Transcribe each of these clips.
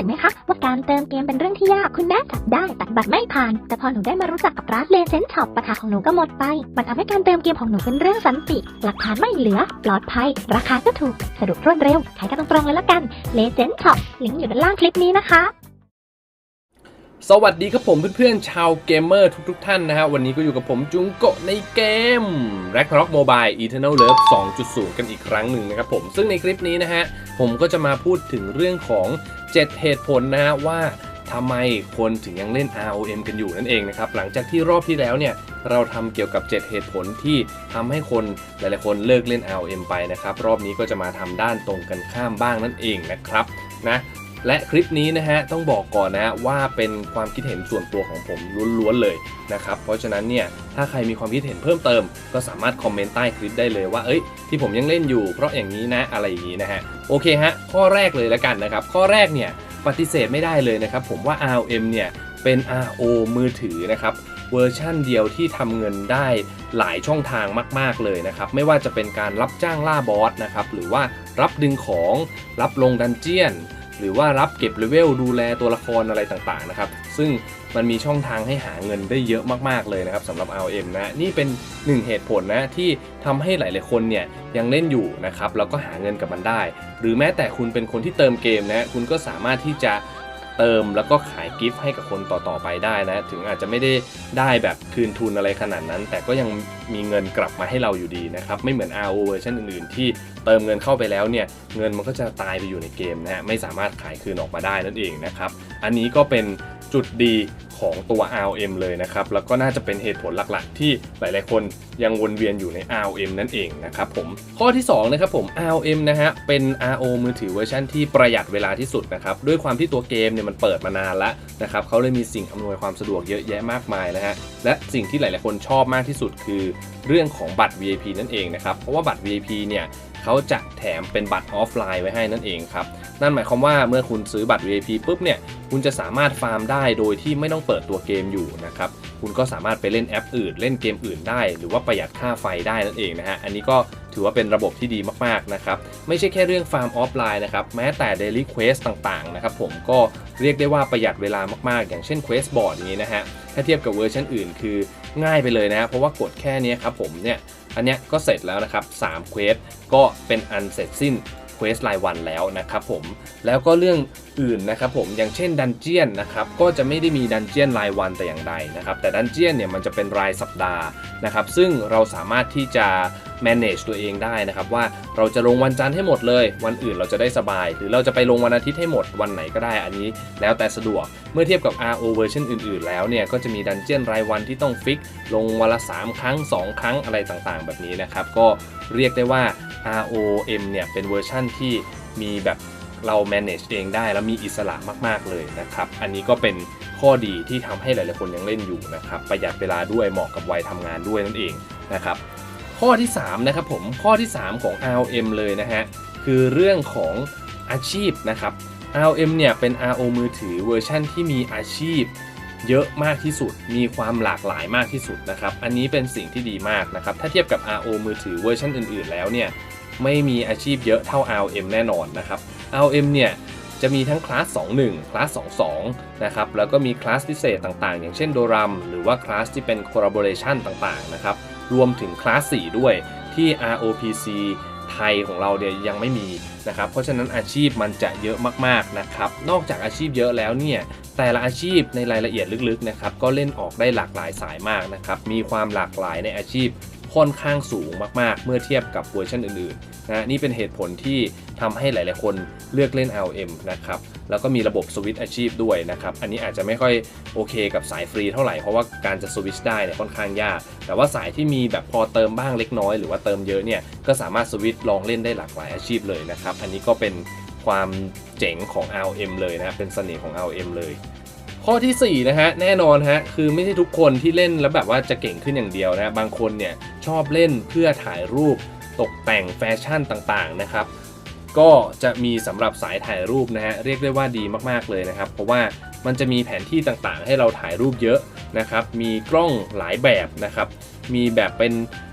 สึกไหมคะว่าการเติมเกมเป็นเรื่องที่ยากคุณแม่จับได้ตัดบัตรไม่ผ่าน แต่พอหนูได้มารู้จักกับร้านเลเซนช็อปปัญหาของหนูก็หมดไป มันทำให้การเติมเกมของหนูเป็นเรื่องสันติ หลักฐานไม่เหลือ ปลอดภัย ราคาก็ถูกสะดวกรวดเร็วขายกันตรงๆเลยละกันเลเซนช็อปลิงก์อยู่ด้านล่างคลิปนี้นะคะ สวัสดีครับผมเพื่อนๆชาวเกมเมอร์ทุกๆท่านนะฮะ วันนี้ก็อยู่กับผมจุงโกะในเกม Ragnarok Mobile Eternal Love 2.0 กันอีกครั้งหนึ่งนะครับผม ซึ่งในคลิปนี้นะฮะ ผมก็จะมาพูดถึงเรื่องของ 7 เหตุผลนะฮะ ว่าทำไมคนถึงยังเล่น ROM กันอยู่นั่นเองนะครับ หลังจากที่รอบที่แล้วเนี่ย เราทำเกี่ยวกับ 7 เหตุผลที่ทำให้คนหลายๆคนเลิกเล่น ROM ไปนะครับ รอบนี้ก็จะมาทำด้านตรงกันข้ามบ้างนั่นเองนะครับนะ และคลิปนี้นะฮะต้องบอกก่อนนะว่าเป็นความคิดเห็นส่วนตัวของผมล้วนๆเลยนะครับเพราะฉะนั้นเนี่ยถ้าใครมีความคิดเห็นเพิ่มเติม ก็สามารถคอมเมนต์ใต้คลิปได้เลยว่าเอ้ยที่ผมยังเล่นอยู่ เพราะอย่างนี้นะอะไรอย่างนี้นะฮะโอเคฮะข้อแรกเลยแล้วกันนะครับข้อแรกเนี่ยปฏิเสธไม่ได้เลยนะครับผมว่า ROM เนี่ยเป็น RO มือถือนะครับเวอร์ชั่นเดียวที่ทำเงินได้หลายช่องทางมาก ๆ เลยนะครับ ไม่ว่าจะเป็นการรับจ้างล่าบอสนะครับหรือว่ารับดึงของรับลงดันเจียน หรือว่ารับเก็บเลเวลดูแลตัวละครอะไรต่างๆนะครับ ซึ่งมันมีช่องทางให้หาเงินได้เยอะมากๆเลยนะครับสำหรับ RM นะนี่เป็นหนึ่งเหตุผลนะที่ทำให้หลายๆคนเนี่ยยังเล่นอยู่นะครับแล้วก็หาเงินกับมันได้ หรือแม้แต่คุณเป็นคนที่เติมเกมนะคุณก็สามารถที่จะ เติมแล้วก็ขายกิฟต์ให้กับคนต่อๆไปได้นะ ถึงอาจจะไม่ได้ได้แบบคืนทุนอะไรขนาดนั้น แต่ก็ยังมีเงินกลับมาให้เราอยู่ดีนะครับ ไม่เหมือน RO เวอร์ชันอื่นๆ ที่เติมเงินเข้าไปแล้วเนี่ย เงินมันก็จะตายไปอยู่ในเกมนะฮะไม่สามารถขายคืนออกมาได้นั่นเองนะครับ อันนี้ก็เป็นจุดดี ของตัว ROM เลยนะครับ แล้วก็น่าจะเป็นเหตุผลหลักๆ ที่หลายๆคนยังวนเวียนอยู่ใน ROM นั่นเองนะครับผม ข้อที่สองนะครับผม ROM นะฮะ เป็น RO มือถือเวอร์ชันที่ประหยัดเวลาที่สุดนะครับ ด้วยความที่ตัวเกมเนี่ยมันเปิดมานานแล้วนะครับเขาเลยมีสิ่งอำนวยความสะดวกเยอะแยะมากมายนะฮะ และสิ่งที่หลายๆคนชอบมากที่สุดคือเรื่องของบัตร VIP นั่นเองนะครับ เพราะว่าบัตร VIP เนี่ยเขาจะแถมเป็นบัตรออฟไลน์ไว้ให้นั่นเองครับ นั่นหมายความว่าเมื่อคุณซื้อบัตร VIP ปุ๊บเนี่ยคุณจะสามารถฟาร์มได้โดยที่ไม่ต้องเปิดตัวเกมอยู่นะครับคุณก็สามารถไปเล่นแอปอื่น เล่นเกมอื่นได้ หรือว่าประหยัดค่าไฟได้นั่นเองนะฮะอันนี้ก็ถือว่าเป็นระบบที่ดีมากๆนะครับไม่ใช่แค่เรื่องฟาร์มออฟไลน์นะครับแม้แต่ Daily Quest ต่างๆนะครับผมก็เรียกได้ว่าประหยัดเวลามากๆ อย่างเช่น Quest Board อย่างนี้นะฮะถ้าเทียบกับเวอร์ชันอื่น คือง่ายไปเลยนะเพราะว่ากดแค่นี้ครับผมเนี่ยอันเนี้ยก็เสร็จแล้วนะครับ3 Quest ก็เป็นอันเสร็จสิ้น ควสรายวันแล้วนะครับผมแล้วก็เรื่องอื่นนะครับผมอย่างเช่นดันเจียนนะครับก็จะไม่ได้มีดันเจียนรายวันแต่อย่างใดนะครับแต่ดันเจียนเนี่ยมันจะเป็นรายสัปดาห์นะครับซึ่งเราสามารถที่จะ manage ตัวเองได้นะครับว่าเราจะลงวันจันทร์ให้หมดเลย วันอื่นเราจะได้สบาย หรือเราจะไปลงวันอาทิตย์ให้หมดวันไหนก็ได้อันนี้ แล้วแต่สะดวกเมื่อเทียบกับ RO เวอร์ชันอื่นๆ แล้วเนี่ยก็จะมีดันเจียนรายวันที่ต้องฟิก ลงวันละ 3 ครั้ง 2 ครั้งอะไรต่างๆ แบบนี้นะครับ ก็เรียกได้ว่า ROM เนี่ยเป็นเวอร์ชั่นที่มีแบบเรา manage เองได้แล้วมีอิสระมาก ๆ เลยนะครับ อันนี้ก็เป็นข้อดีที่ทำให้หลาย ๆ คนยังเล่นอยู่นะครับ ประหยัดเวลาด้วยเหมาะกับวัยทำงานด้วยนั่นเองนะครับ ข้อที่ 3 นะครับผมข้อที่ 3 ของ ROM เลยนะฮะ คือเรื่องของอาชีพนะครับ ROM เนี่ยเป็น RO มือถือเวอร์ชั่นที่มีอาชีพเยอะมากที่สุด มีความหลากหลายมากที่สุดนะครับ อันนี้เป็นสิ่งที่ดีมากนะครับ ถ้าเทียบกับ RO มือถือเวอร์ชันอื่น ๆ แล้วเนี่ย ไม่มีอาชีพเยอะเท่า ROM แน่นอนนะครับ ROM เนี่ยจะมีทั้งคลาส 21 คลาส 22 นะครับ แล้วก็มีคลาสพิเศษต่างๆ อย่างเช่นโดรัม หรือว่าคลาสที่เป็น collaboration ต่างๆ นะครับ รวมถึงคลาส 4 ด้วยที่ ROPC ไทยของเราเนี่ยยังไม่มีนะครับ เพราะฉะนั้นอาชีพมันจะเยอะมากๆนะครับ นอกจากอาชีพเยอะแล้วเนี่ยแต่ละอาชีพในรายละเอียดลึกๆนะครับก็เล่นออกได้หลากหลายสายมากนะครับ มีความหลากหลายในอาชีพ ค่อนข้างสูงมากๆ เมื่อเทียบกับเวอร์ชันอื่นๆนะนี่เป็นเหตุผลที่ทำให้หลายๆ คนเลือกเล่น LM นะครับแล้วก็มีระบบสวิตช์อาชีพด้วยนะครับอันนี้อาจจะไม่ค่อยโอเคกับสายฟรีเท่าไหร่เพราะว่าการจะสวิตช์ได้เนี่ยค่อนข้างยาก แต่ว่าสายที่มีแบบพอเติมบ้างเล็กน้อยหรือว่าเติมเยอะเนี่ยก็สามารถสวิตช์ลองเล่นได้หลากหลายอาชีพเลยนะครับอันนี้ก็เป็นความเจ๋งของ LM เลยนะเป็นเสน่ห์ของ LM เลย ข้อทีสี่4นะฮะแน่นอนฮะคือไม่ใช่ทุกคนที่เล่นแล้วแบบว่าจะเก่งขึ้นอย่างเดียวนะบางคนเนี่ยชอบเล่นเพื่อถ่ายรูปตกแต่งแฟชั่นต่างๆนะครับก็จะมีสำหรับสายถ่ายรูปนะฮะเรียกได้ว่าดีมากๆเลยนะครับ เพราะว่ามันจะมีแผนที่ต่างๆ ให้เราถ่ายรูปเยอะนะครับ มีกล้องหลายแบบนะครับ มีแบบเป็น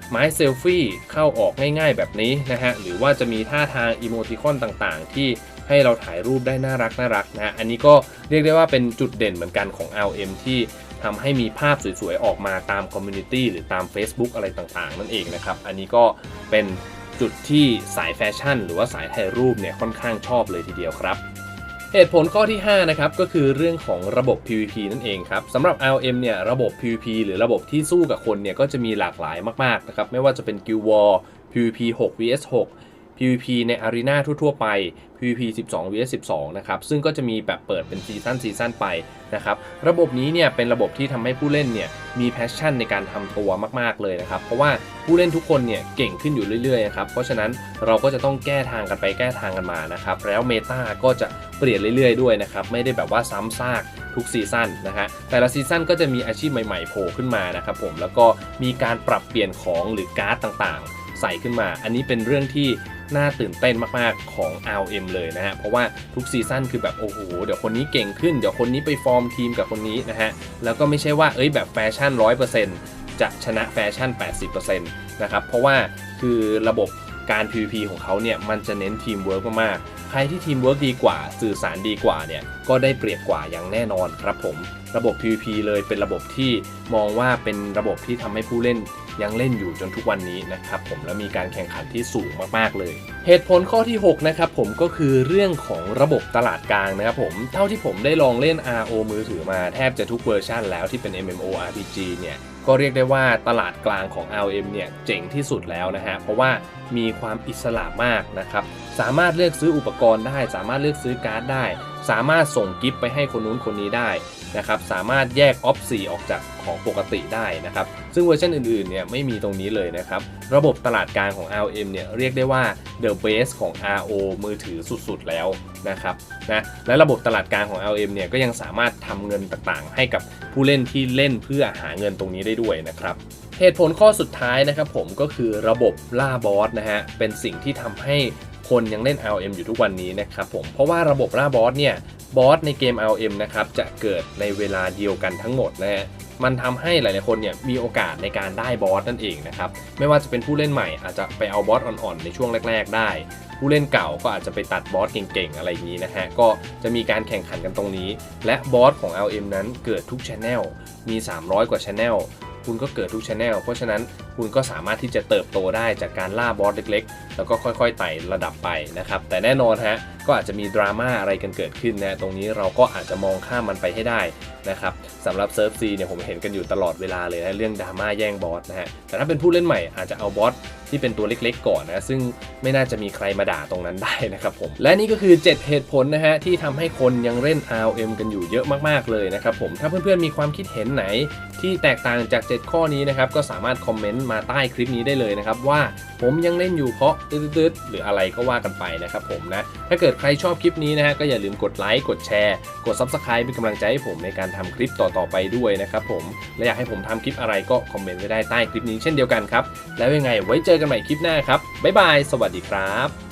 ไม้เซลฟี่เข้าออกง่ายๆแบบนี้นะฮะหรือว่าจะมีท่าทางอีโมติคอนต่างๆ ที่ ให้เราถ่ายรูปได้น่ารักน่ารักนะอันนี้ก็เรียกได้ว่าเป็นจุดเด่นเหมือนกันของ LM ที่ทำให้มีภาพสวยๆ ออกมาตามคอมมูนิตี้หรือตาม Facebook อะไรต่างๆ นั่นเองนะครับ อันนี้ก็เป็นจุดที่สายแฟชั่น หรือว่าสายถ่ายรูปเนี่ยค่อนข้างชอบเลยทีเดียวครับเหตุผลข้อที่5นะครับก็คือเรื่องของระบบ PVP นั่นเองครับสำหรับ LM เนี่ยระบบ PVP หรือระบบที่สู้กับคนเนี่ยก็จะมีหลากหลายมากๆนะครับไม่ว่าจะเป็น Guild War PVP 6 vs 6 PVP ใน Arena ทั่วๆไป PVP 12 vs 12 นะครับ ซึ่งก็จะมีแบบเปิดเป็นซีซั่นซีซั่นไปนะครับ ระบบนี้เนี่ยเป็นระบบที่ทำให้ผู้เล่นเนี่ยมีแพชชั่นในการทำตัวมากๆเลยนะครับ เพราะว่าผู้เล่นทุกคนเนี่ยเก่งขึ้นอยู่เรื่อยๆนะครับ เพราะฉะนั้นเราก็จะต้องแก้ทางกันไปแก้ทางกันมานะครับ แล้วเมตาก็จะเปลี่ยนเรื่อยๆด้วยนะครับ ไม่ได้แบบว่าซ้ำซากทุกซีซั่นนะฮะ แต่ละซีซั่นก็จะมีอาชีพใหม่ๆโผล่ขึ้นมานะครับผม แล้วก็มีการปรับเปลี่ยนของหรือการ์ดต่างๆ ใส่ขึ้นมา อันนี้เป็นเรื่องที่ น่าตื่นเต้นมากๆของ RM เลยนะฮะ เพราะว่าทุกซีซั่นคือแบบโอ้โห เดี๋ยวคนนี้เก่งขึ้น เดี๋ยวคนนี้ไปฟอร์มทีมกับคนนี้นะฮะ แล้วก็ไม่ใช่ว่าเอ้ยแบบแฟชั่น 100%จะชนะแฟชั่น 80%นะครับ เพราะว่าคือระบบ การ PVP ของเขาเนี่ยมันจะเน้นทีมเวิร์กมากๆ ใครที่ทีมเวิร์กดีกว่าสื่อสารดีกว่าเนี่ยก็ได้เปรียบกว่าอย่างแน่นอนครับผม ระบบ PVP เลยเป็นระบบที่มองว่าเป็นระบบที่ทำให้ผู้เล่นยังเล่นอยู่จนทุกวันนี้นะครับผมและมีการแข่งขันที่สูงมากๆเลย เหตุผลข้อที่ 6 นะครับผมก็คือเรื่องของระบบตลาดกลางนะครับผมเท่าที่ผมได้ลองเล่น RO มือถือมาแทบจะทุกเวอร์ชันแล้วที่เป็น MMORPG เนี่ย ก็เรียกได้ว่าตลาดกลางของ RM เนี่ยเจ๋งที่สุดแล้วนะฮะ เพราะว่ามีความอิสระมากนะครับ สามารถเลือกซื้ออุปกรณ์ได้ สามารถเลือกซื้อการ์ดได้ สามารถส่งกิฟต์ไปให้คนนู้นคนนี้ได้ นะครับสามารถแยกออฟสีออกจากของปกติได้นะครับ ซึ่งเวอร์ชันอื่นๆเนี่ยไม่มีตรงนี้เลยนะครับ ระบบตลาดกลางของ LM เนี่ยเรียกได้ว่า the base ของ RO มือถือสุดๆแล้วนะครับนะและระบบตลาดกลางของ LM เนี่ยก็ยังสามารถทำเงินต่างๆ ให้กับผู้เล่นที่เล่นเพื่อหาเงินตรงนี้ได้ด้วยนะครับเหตุผลข้อสุดท้ายนะครับผมก็คือระบบล่าบอสนะฮะเป็นสิ่งที่ทำให้ คนยังเล่น LM อยู่ทุกวันนี้นะครับผมเพราะว่าระบบล่าบอสเนี่ยบอสในเกม LM นะครับจะเกิดในเวลาเดียวกันทั้งหมดนะฮะมันทำให้หลายๆคนเนี่ยมีโอกาสในการได้บอสนั่นเองนะครับไม่ว่าจะเป็นผู้เล่นใหม่อาจจะไปเอาบอสอ่อนๆในช่วงแรก ๆ ได้ ผู้เล่นเก่าก็อาจจะไปตัดบอสเก่งๆ อะไรอย่างนี้นะฮะก็จะมีการแข่งขันกันตรงนี้ และบอสของ LM นั้นเกิดทุกช anel มี 300 กว่าช anel คุณก็เกิดทุกช anel เพราะฉะนั้น คุณก็สามารถที่จะเติบโตได้จากการล่าบอสเล็กๆ แล้วก็ค่อยๆไต่ระดับไปนะครับ แต่แน่นอนฮะก็อาจจะมีดราม่าอะไรกันเกิดขึ้นนะตรงนี้เราก็อาจจะมองข้ามมันไปให้ได้นะครับสำหรับเซิร์ฟซีเนี่ยผมเห็นกันอยู่ตลอดเวลาเลยนะเรื่องดราม่าแย่งบอสนะฮะแต่ถ้าเป็นผู้เล่นใหม่อาจจะเอาบอสที่เป็นตัวเล็กๆ ก่อนนะซึ่งไม่น่าจะมีใครมาด่าตรงนั้นได้นะครับผมและนี่ก็คือ 7 เหตุผลนะฮะที่ทำให้คนยังเล่น ROM กันอยู่เยอะมากๆเลยนะครับผมถ้าเพื่อนๆมีความคิดเห็นไหนที่แตกต่างจาก 7 ข้อนี้นะครับก็สามารถคอมเมนต์มาใต้คลิปนี้ได้เลยนะครับว่าผมยังเล่นอยู่เพราะตืดๆหรืออะไรก็ว่ากันไปนะครับผมนะถ้าเกิดใครชอบคลิปนี้นะฮะก็อย่าลืมกดไลค์กดแชร์ กด Subscribe เป็นกำลังใจให้ผมในการทำคลิปต่อๆไปด้วยนะครับผมและอยากให้ผมทำคลิปอะไรก็คอมเมนต์ไว้ได้ใต้คลิปนี้เช่นเดียวกันครับแล้วยังไงไว้เจอกันใหม่คลิปหน้าครับบ๊ายบาย สวัสดีครับ